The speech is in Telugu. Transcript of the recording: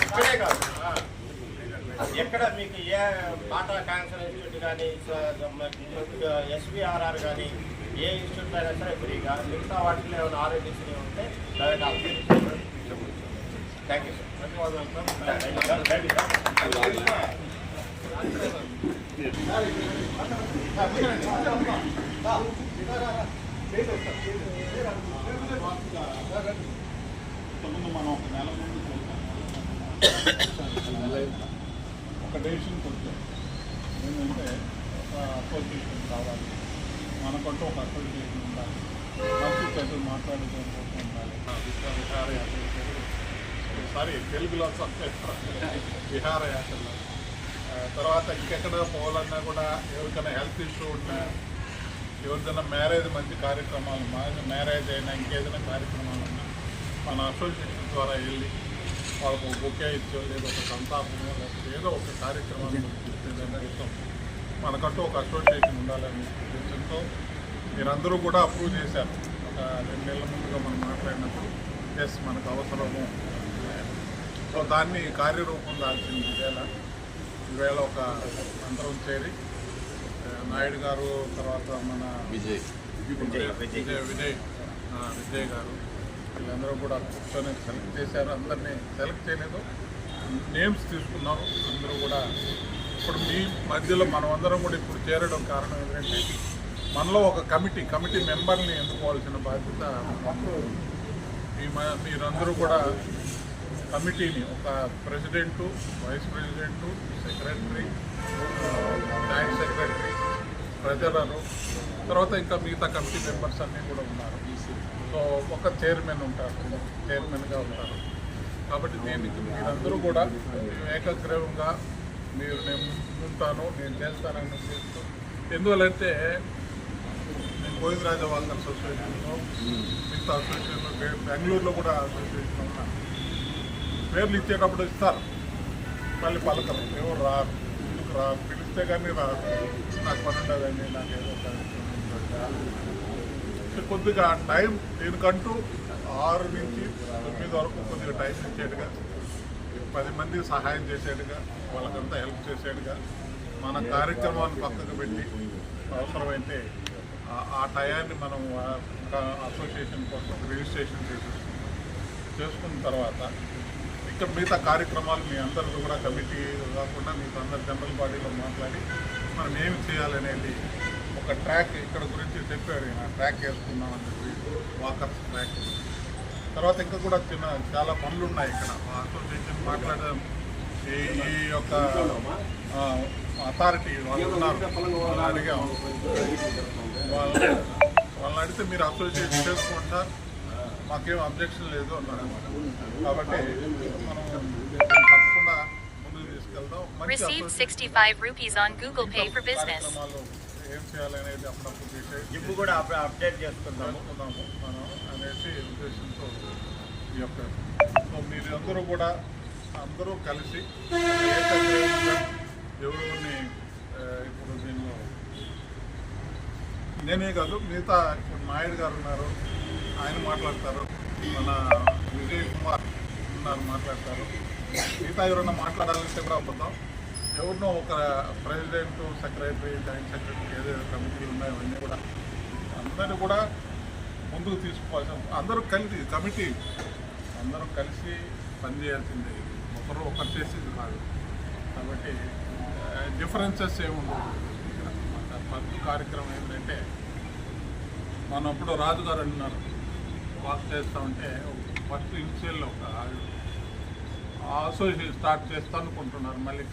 ఇక్కడే కాదు ఎక్కడ మీకు ఏ టాటా క్యాన్సర్ ఇన్స్టిట్యూట్ కానీ ఎస్విఆర్ఆర్ కానీ ఏ ఇన్స్టిట్యూట్ అయినా సరే ఫ్రీగా మిగతా వాటిలో ఏమైనా ఆరోగ్యశ్రీ ఉంటే private hospital thank you sir మనం ఒక నెల ముందు ఒక డెసిషన్ కొంచెం ఏంటంటే ఒక అసోసియేషన్ కావాలి మనకంటూ ఒక అసోసియేషన్ ఉండాలి మంచి చెడ్డలు మాట్లాడుకోవడం కోసం ఉండాలి విహారయాత్ర సారీ తెలుగులో విహారయాత్రలో తర్వాత ఇంకెక్కడ పోవాలన్నా కూడా ఎవరికైనా హెల్త్ ఇష్యూ ఉన్నా ఎవరిదైనా మ్యారేజ్ మంచి కార్యక్రమాలు మ్యారేజ్ అయినా ఇంకేదైనా కార్యక్రమాలు ఉన్నా మన అసోసియేషన్ ద్వారా వెళ్ళి వాళ్ళకు ఒక ఇచ్చో లేదా ఒక సంతాపమో లేకపోతే ఏదో ఒక కార్యక్రమాన్ని చేస్తాం మనకంటూ ఒక అసోసియేషన్ ఉండాలని ఉద్దేశంతో మీరందరూ కూడా అప్రూవ్ చేశారు. ఒక రెండు నెలల ముందుగా మనం మాట్లాడినప్పుడు ఎస్ మనకు అవసరము. సో దాన్ని కార్యరూపం దాల్చింది ఈవేళ ఈవేళ ఒక అందరం చేరి నాయుడు గారు తర్వాత మన విజయ్. విజయ్, విజయ్. విజయ్ గారు వీళ్ళందరూ కూడా కూర్చొని సెలెక్ట్ చేశారు. అందరినీ సెలెక్ట్ చేయలేదు. నేమ్స్ తీసుకున్నారు. అందరూ కూడా ఇప్పుడు మీ మధ్యలో మనం అందరం కూడా ఇప్పుడు చేరడం కారణం ఏంటంటే మనలో ఒక కమిటీ కమిటీ మెంబర్ని ఎన్నుకోవాల్సిన బాధ్యత మ- మీరందరూ కూడా కమిటీని ఒక president vice president secretary joint secretary treasurer తర్వాత ఇంకా మిగతా కమిటీ మెంబర్స్ అన్నీ కూడా ఉన్నారు సో ఒక చైర్మన్ ఉంటారు చైర్మన్గా ఉంటారు. కాబట్టి దీనికి మీరందరూ కూడా ఏకగ్రీవంగా మీరు నేను ముందుంటాను నేను చేస్తానని ఉద్దేశంతో ఎందువల్లంటే నేను గోవిందరాజ వాళ్ళ అసోసియేషన్లో మిగతా అసోసియేషన్లో బెంగళూరులో కూడా అసోసియేషన్ ఉన్నాను. పేర్లు ఇచ్చేటప్పుడు ఇస్తారు. మళ్ళీ పలకరు ఎవరు రారు. పిలిస్తే కానీ రాదు. నాకు పని ఉండదండి నాకు ఏదో కొద్దిగా టైం దీనికంటూ ఆరు నుంచి తొమ్మిది వరకు కొద్దిగా టైం ఇచ్చేట్టుగా పది మంది సహాయం చేసేట్టుగా వాళ్ళకంతా హెల్ప్ చేసేట్టుగా మన కార్యక్రమాన్ని పక్కకు పెట్టి అవసరమైతే ఆ- టయాన్ని మనం అసోసియేషన్ కోసం రిజిస్ట్రేషన్ చేసేసుకుంటాం చేసుకున్న తర్వాత ఇంకా మిగతా కార్యక్రమాలు మీ అందరితో కూడా కమిటీ కాకుండా మీతో అందరు జనరల్ బాడీలో మాట్లాడి మనం ఏమి చేయాలనేది ఒక ట్రాక్ ఇక్కడ గురించి చెప్పాడు ట్రాక్ వేసుకుందామని చెప్పి వాకర్స్ ట్రాక్. తర్వాత ఇంకా కూడా చిన్న చాలా పనులు ఉన్నాయి ఇక్కడ. అసోసియేషన్ మాట్లాడడం ఈ ఈ యొక్క అథారిటీ వాళ్ళు ఉన్నారు. వాళ్ళని అడిగాం. వాళ్ళు వాళ్ళని అడిగితే మీరు అసోసియేషన్ చేసుకోండి సార్. మాకేం అబ్జెక్షన్ లేదు అన్నారు కాబట్టి మనం తప్పకుండా ముందుకు తీసుకెళ్దాం. మంచి Received association 65 rupees on Google Pay for business. కార్యక్రమాలు ఏం చేయాలనేది అప్పుడప్పుడు డిసైడ్ జిమ్ కూడా అప్పుడు అప్డేట్ చేసుకుందాము. చేసుకుందాము మనం అనేసి ఉద్దేశంతో ఈ యొక్క సో మీరందరూ కూడా అందరూ కలిసి ఎవరిని ఇప్పుడు దీనిలో నేనే కాదు మిగతా ఇప్పుడు నాయుడు గారు ఉన్నారు. ఆయన మాట్లాడతారు. మన విజయ్ కుమార్ ఉన్నారు మాట్లాడతారు. మిగతా ఎవరన్నా మాట్లాడాలంటే కూడా అబద్ధం. ఎవరినో ఒక ప్రెసిడెంట్ సెక్రటరీ జాయింట్ సెక్రటరీ ఏదైతే కమిటీలు ఉన్నాయో అవన్నీ కూడా. అందరినీ కూడా ముందుకు తీసుకోవాల్సిన అందరూ కలిసి కమిటీ. అందరూ కలిసి పనిచేయాల్సిందే. ఒకరు ఒకరు చేసేది కాదు. కాబట్టి డిఫరెన్సెస్ ఏముండవు. ఇక్కడ. మన ఫస్ట్ కార్యక్రమం ఏంటంటే మనం ఇప్పుడు రాజుగారు అన్నారు వర్క్ చేస్తూ ఉంటే ఫస్ట్ ఇనిషియల్ ఒక అసోసియేషన్ స్టార్ట్ చేస్తా అనుకుంటున్నారు మళ్ళీ